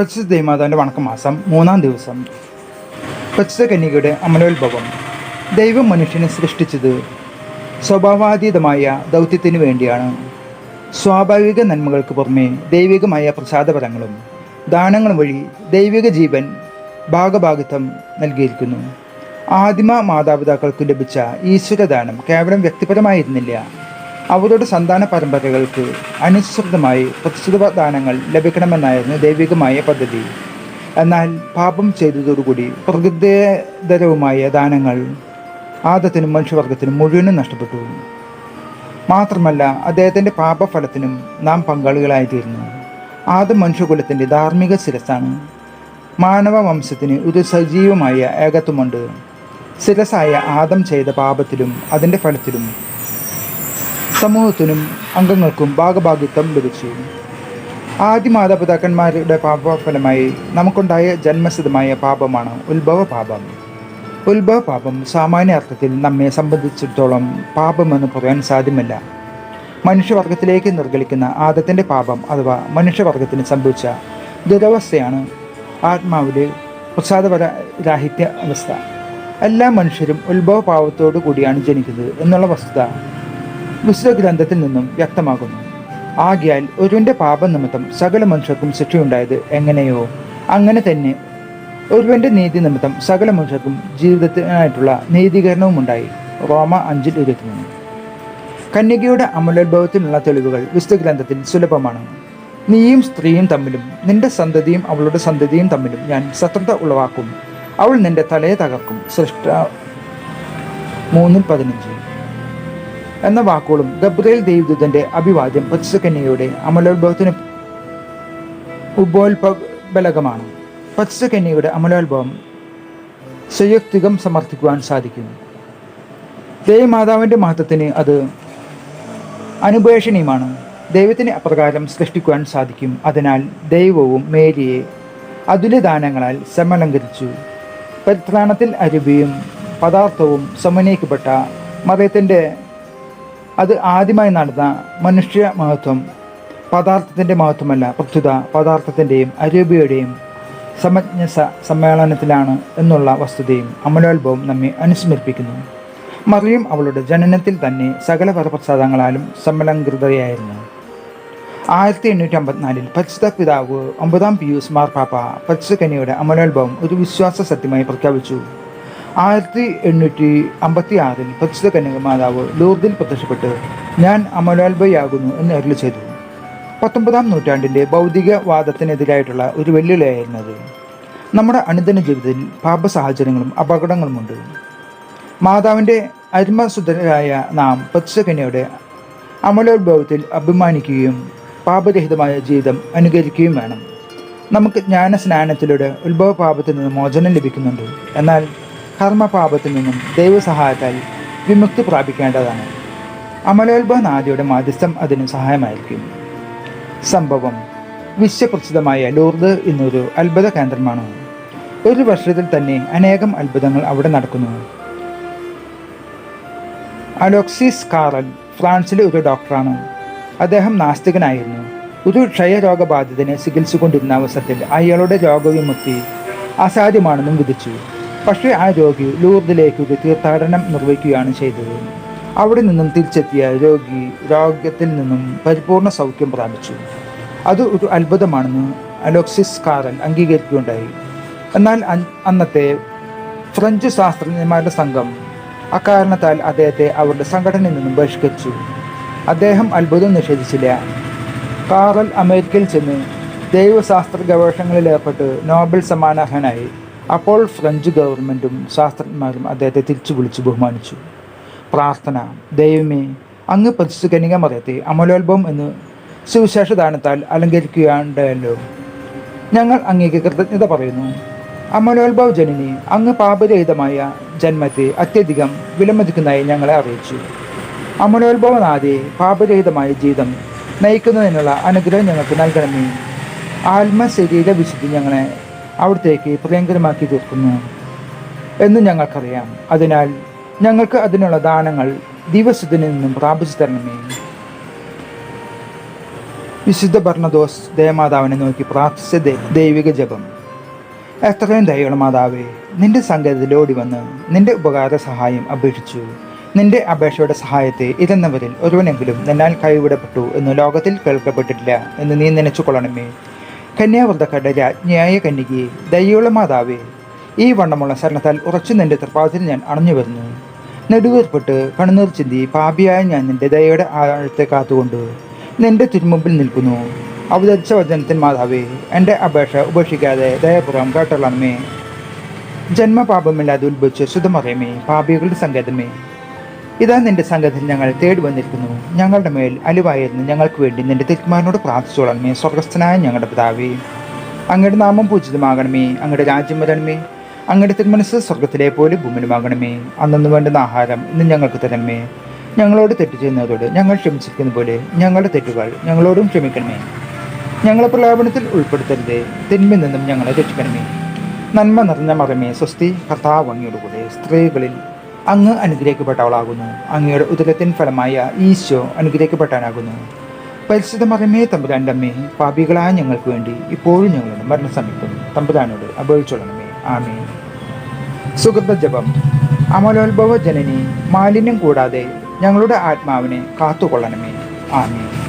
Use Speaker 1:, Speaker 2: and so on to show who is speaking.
Speaker 1: പരിശുദ്ധ ദേവമാതാവിന്റെ വണക്കമാസം മൂന്നാം ദിവസം. പരിശുദ്ധ കന്യകയുടെ അമലോത്ഭവം. ദൈവം മനുഷ്യനെ സൃഷ്ടിച്ചത് സ്വഭാവാതീതമായ ദൗത്യത്തിനു വേണ്ടിയാണ്. സ്വാഭാവിക നന്മകൾക്ക് പുറമെ ദൈവികമായ പ്രസാദപരങ്ങളും ദാനങ്ങളും വഴി ദൈവിക ജീവൻ ഭാഗഭാഗിത്വം നൽകിയിരിക്കുന്നു. ആദിമ മാതാപിതാക്കൾക്ക് ലഭിച്ച ഈശ്വരദാനം കേവലം വ്യക്തിപരമായിരുന്നില്ല. അവരുടെ സന്താന പരമ്പരകൾക്ക് അനുസൃതമായി പ്രതിശ്രുതദാനങ്ങൾ ലഭിക്കണമെന്നായിരുന്നു ദൈവികമായ പദ്ധതി. എന്നാൽ പാപം ചെയ്തതോടുകൂടി പ്രകൃതിതരവുമായ ദാനങ്ങൾ ആദത്തിനും മനുഷ്യവർഗത്തിനും മുഴുവനും നഷ്ടപ്പെട്ടു. മാത്രമല്ല അദ്ദേഹത്തിന്റെ പാപഫലത്തിനും നാം പങ്കാളികളായിത്തീരുന്നു ആദം മനുഷ്യകുലത്തിന്റെ ധാർമ്മിക ശിരസാണ് മാനവ വംശത്തിന് ഒരു സജീവമായ ഏകത്വമുണ്ട്. ശിരസായ ആദം ചെയ്ത പാപത്തിലും അതിന്റെ ഫലത്തിലും സമൂഹത്തിനും അംഗങ്ങൾക്കും ഭാഗഭാഗിത്വം ലഭിച്ചു. ആദ്യ മാതാപിതാക്കന്മാരുടെ പാപഫലമായി നമുക്കുണ്ടായ ജന്മസിദ്ധമായ പാപമാണ് ഉത്ഭവ പാപം ഉത്ഭവ പാപം സാമാന്യ അർത്ഥത്തിൽ നമ്മെ സംബന്ധിച്ചിടത്തോളം പാപമെന്ന് പറയാൻ സാധ്യമല്ല. മനുഷ്യവർഗത്തിലേക്ക് നിർഗളിക്കുന്ന ആദത്തിന്റെ പാപം അഥവാ മനുഷ്യവർഗത്തിന് സംഭവിച്ച ദുരവസ്ഥയാണ് ആത്മാവിലെ പ്രസാദപര രാഹിത്യ അവസ്ഥ. എല്ലാ മനുഷ്യരും ഉത്ഭവ പാപത്തോടു കൂടിയാണ് ജനിക്കുന്നത് എന്നുള്ള വസ്തുത വിശുദ്ധ ഗ്രന്ഥത്തിൽ നിന്നും വ്യക്തമാകുന്നു. ആകിയാൽ ഒരുവന്റെ പാപനിമിത്തം സകല മനുഷ്യർക്കും ശിക്ഷയുണ്ടായത് എങ്ങനെയോ അങ്ങനെ തന്നെ ഒരുവന്റെ നീതി നിമിത്തം സകല മനുഷ്യർക്കും ജീവിതത്തിനായിട്ടുള്ള നീതീകരണവും ഉണ്ടായി. റോമ അഞ്ചിൽ ഇരുപത്തിമൂന്ന്. കന്യകയുടെ അമലോത്ഭവത്തിനുള്ള തെളിവുകൾ വിശുദ്ധ ഗ്രന്ഥത്തിൽ സുലഭമാണ്. നീയും സ്ത്രീയും തമ്മിലും നിന്റെ സന്തതിയും അവളുടെ സന്തതിയും തമ്മിലും ഞാൻ ശത്രുത ഉളവാക്കും. അവൾ നിന്റെ തലയെ തകർക്കും. സൃഷ്ട മൂന്നിൽ പതിനഞ്ച്. എന്ന വാക്കുകളും ഗബ്രിയേൽ ദൈവദൂതന്റെ അഭിവാദ്യം പത്സകന്യയുടെ അമലോത്ഭവത്തിന് ഉപോത്ഭലകമാണ് പത്സകന്യയുടെ അമലോത്ഭവം സ്വയക്തികം സമർത്ഥിക്കുവാൻ സാധിക്കുന്നു ദേവമാതാവിന്റെ മഹത്വത്തിന് അത് അനുപേക്ഷണീയമാണ്. ദൈവത്തിന് അപ്രകാരം സൃഷ്ടിക്കുവാൻ സാധിക്കും. അതിനാൽ ദൈവവും മേരിയെ അതുല്യദാനങ്ങളാൽ സമലങ്കരിച്ചു പരിത്രാണത്തിൽ അരുവിയും പദാർത്ഥവും സമന്വയിക്കപ്പെട്ട മതത്തിന്റെ അത് ആദ്യമായി നടന്ന മനുഷ്യ മഹത്വം പദാർത്ഥത്തിന്റെ മഹത്വമല്ല പ്രസ്തുത പദാർത്ഥത്തിന്റെയും അരൂപിയുടെയും സമജ്ഞസ സമ്മേളനത്തിലാണ് എന്നുള്ള വസ്തുതയും അമലോത്ഭവം നമ്മെ അനുസ്മരിപ്പിക്കുന്നു. മറിയം അവളുടെ ജനനത്തിൽ തന്നെ സകല വരപ്രസാദങ്ങളാലും സമ്മലംകൃതയായിരുന്നു. ആയിരത്തി എണ്ണൂറ്റി അമ്പത്തിനാലിൽ പരിശുദ്ധ പിതാവ് ഒമ്പതാം പിയൂസ് മാർപ്പാപ്പ പരിശുദ്ധ കനിയുടെ അമലോത്ഭവം ഒരു വിശ്വാസ സത്യമായി പ്രഖ്യാപിച്ചു. ആയിരത്തി എണ്ണൂറ്റി അമ്പത്തി ആറിൽ പരിശുദ്ധ കന്യക മാതാവ് ലൂർദിൽ പ്രത്യക്ഷപ്പെട്ട് ഞാൻ അമലോത്ഭയാകുന്നു എന്ന് അരുളി ചെയ്തു. പത്തൊമ്പതാം നൂറ്റാണ്ടിന്റെ ഭൗതികവാദത്തിനെതിരായിട്ടുള്ള ഒരു വെല്ലുവിളിയായിരുന്നത്. നമ്മുടെ അനുദിന ജീവിതത്തിൽ പാപ സാഹചര്യങ്ങളും അപകടങ്ങളുമുണ്ട്. മാതാവിന്റെ അരുമസുദ്ധരായ നാം പത്സകന്യയുടെ അമലോത്ഭവത്തിൽ അഭിമാനിക്കുകയും പാപരഹിതമായ ജീവിതം അനുകരിക്കുകയും വേണം. നമുക്ക് ജ്ഞാന സ്നാനത്തിലൂടെ ഉത്ഭവ പാപത്തിൽ നിന്ന് മോചനം ലഭിക്കുന്നുണ്ട്. എന്നാൽ കർമ്മപാപത്തിൽ നിന്നും ദൈവസഹായത്താൽ വിമുക്തി പ്രാപിക്കേണ്ടതാണ്. അമലോത്ഭവ നാദിയുടെ മാധ്യസ്ഥം അതിന് സഹായമായിരിക്കും. സംഭവം വിശ്വപ്രസിദ്ധമായ ലൂർദ് എന്നൊരു അത്ഭുത കേന്ദ്രമാണ്. ഒരു വർഷത്തിൽ തന്നെ അനേകം അത്ഭുതങ്ങൾ അവിടെ നടക്കുന്നു. അലോക്സിസ് കാറൽ ഫ്രാൻസിലെ ഒരു ഡോക്ടറാണ്. അദ്ദേഹം നാസ്തികനായിരുന്നു. ഒരു ക്ഷയരോഗബാധിതനെ ചികിത്സിച്ചുകൊണ്ടിരുന്ന അവസരത്തിൽ അയാളുടെ രോഗവിമുക്തി അസാധ്യമാണെന്നും വിധിച്ചു. പക്ഷേ ആ രോഗി ലൂർദിലേക്ക് തീർത്ഥാടനം നിർവഹിക്കുകയാണ് ചെയ്തത്. അവിടെ നിന്നും തിരിച്ചെത്തിയ രോഗി രോഗത്തിൽ നിന്നും പരിപൂർണ സൗഖ്യം പ്രാപിച്ചു. അത് ഒരു അത്ഭുതമാണെന്ന് അലോക്സിസ് കാറൽ അംഗീകരിക്കുകയുണ്ടായി. എന്നാൽ അന്നത്തെ ഫ്രഞ്ച് ശാസ്ത്രജ്ഞന്മാരുടെ സംഘം അക്കാരണത്താൽ അദ്ദേഹത്തെ അവരുടെ സംഘടനയിൽ നിന്നും ബഹിഷ്കരിച്ചു. അദ്ദേഹം അത്ഭുതം നിഷേധിച്ചില്ല. കാറൽ അമേരിക്കയിൽ ചെന്ന് ദൈവശാസ്ത്ര ഗവേഷണങ്ങളിൽ ഏർപ്പെട്ട് നോബൽ സമ്മാനാർഹനായി അപ്പോൾ ഫ്രഞ്ച് ഗവൺമെന്റും ശാസ്ത്രജ്ഞന്മാരും അദ്ദേഹത്തെ തിരിച്ചു വിളിച്ച് ബഹുമാനിച്ചു. പ്രാർത്ഥന ദൈവമേ അങ്ങ് പരിശുദ്ധ കനിക മറിയത്തെ അമലോത്ഭവം എന്ന് സുവിശേഷ ദാനത്താൽ അലങ്കരിക്കുകയുണ്ടല്ലോ ഞങ്ങൾ അങ്ങേക്ക് കൃതജ്ഞത പറയുന്നു. അമലോത്ഭവ ജനനി അങ്ങ് പാപരഹിതമായ ജന്മത്തെ അത്യധികം വിലമതിക്കുന്നതായി ഞങ്ങളെ അറിയിച്ചു. അമലോത്ഭവനാഥെ പാപരഹിതമായ ജീവിതം നയിക്കുന്നതിനുള്ള അനുഗ്രഹം ഞങ്ങൾക്ക് നൽകണമേ. ആത്മശരീര വിശുദ്ധി ഞങ്ങളെ അവിടത്തേക്ക് പ്രിയങ്കരമാക്കി തീർക്കുന്നു എന്ന് ഞങ്ങൾക്കറിയാം. അതിനാൽ ഞങ്ങൾക്ക് അതിനുള്ള ദാനങ്ങൾ ദിവസത്തിൽ നിന്നും പ്രാപിച്ചു തരണമേ. വിശുദ്ധ ഭരണദോസ് ദേവമാതാവിനെ നോക്കി പ്രാർത്ഥിച്ച ദൈവിക ജപം. എത്രയും ദയുള്ള മാതാവേ നിന്റെ സങ്കേതത്തിൽ ഓടി വന്ന് നിന്റെ ഉപകാര സഹായം അപേക്ഷിച്ചു. നിന്റെ അപേക്ഷയുടെ സഹായത്തെ ഇതെന്നവരിൽ ഒരുവനെങ്കിലും നിന്നാൽ കൈവിടപ്പെട്ടു എന്ന് ലോകത്തിൽ കേൾക്കപ്പെട്ടിട്ടില്ല എന്ന് നീ നനച്ചു കൊള്ളണമേ കന്യാവൃതക്കയുടെ രാജ്ഞിയായ കന്യകയെ ദയുള്ള മാതാവേ ഈ വണ്ണമുള്ള ശരണത്താൽ ഉറച്ചു നിന്റെ തൃപ്പാദത്തിൽ ഞാൻ അണഞ്ഞു വരുന്നു. നെടുവേർപ്പെട്ട് കണ്ണുനീർ ചിന്തി പാപിയായ ഞാൻ നിന്റെ ദയയുടെ ആഴത്തെ കാത്തുകൊണ്ട് നിന്റെ തിരുമുമ്പിൽ നിൽക്കുന്നു. അവതരിച്ച വചനത്തിൻ മാതാവേ എന്റെ അപേക്ഷ ഉപേക്ഷിക്കാതെ ദയപുറം കേട്ടോളണമേ ജന്മപാപമില്ലാതെ ഉത്ഭവിച്ച് ശുദ്ധമറിയമേ പാപികളുടെ സങ്കേതമേ. ഇതാ നിന്റെ സംഘത്തിൽ ഞങ്ങൾ തേടി വന്നിരിക്കുന്നു. ഞങ്ങളുടെ മേൽ അലിവായിരുന്നു ഞങ്ങൾക്ക് വേണ്ടി നിന്റെ തിരുമാനോട് പ്രാർത്ഥിച്ചോളണമേ സ്വർഗസ്ഥനായ ഞങ്ങളുടെ പിതാവേ. അങ്ങയുടെ നാമം പൂജിതമാകണമേ അങ്ങയുടെ രാജ്യം വരണമേ അങ്ങയുടെ തിരുമനസ് സ്വർഗത്തിലെ പോലെ ഭൂമിനുമാകണമേ അന്നു വേണ്ടുന്ന ആഹാരം ഇന്ന് ഞങ്ങൾക്ക് തരണമേ. ഞങ്ങളോട് തെറ്റ് ചെയ്യുന്നതോട് ഞങ്ങൾ ക്ഷമിച്ചിരിക്കുന്ന പോലെ ഞങ്ങളുടെ തെറ്റുകൾ ഞങ്ങളോടും ക്ഷമിക്കണമേ. ഞങ്ങളെ പ്രലോഭനത്തിൽ ഉൾപ്പെടുത്തരുതേ തിന്മയിൽ നിന്നും ഞങ്ങളെ രക്ഷിക്കണമേ. നന്മ നിറഞ്ഞ മറമേ സ്വസ്തി കർത്താവ് അങ്ങയുടെ സ്ത്രീകളിൽ അങ്ങ് അനുഗ്രഹിക്കപ്പെട്ടവളാകുന്നു. അങ്ങയുടെ ഉദരത്തിൻ ഫലമായ ഈശോ അനുഗ്രഹിക്കപ്പെട്ടാനാകുന്നു. പരിശുദ്ധ മറമേ തമ്പുരാന്റമ്മേ പാപികളായ ഞങ്ങൾക്ക് വേണ്ടി ഇപ്പോഴും ഞങ്ങളുടെ മരണസമയത്തും തമ്പുരാനോട് അപേക്ഷിച്ചോളണമേ. ആമേ സുഗന്ധ ജപം. അമലോത്ഭവ ജനനി മാലിന്യം കൂടാതെ ഞങ്ങളുടെ ആത്മാവിനെ കാത്തുകൊള്ളണമേ. ആമേ